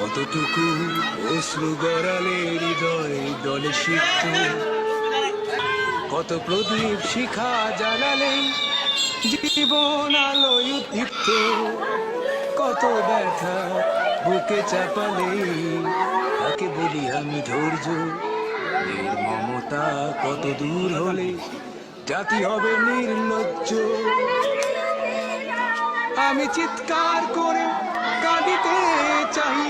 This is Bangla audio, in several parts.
কতটুকু অশ্রু গড়ালে হৃদয় দলে সিক্ত? কত প্রদীপ শিখা জ্বালালে জীবন আলোয় উদ্দীপ্ত? কত ব্যথা বুকে চাপালে তাকে বলি আমি ধৈর্য। এর মমতা কত দূর হলে জাতি হবে নির্লজ্জ। আমি চিৎকার করে কাঁদিতে চাহিয়া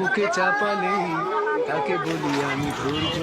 বুকে চাপালে তাকে বলি আমি ধৈর্য।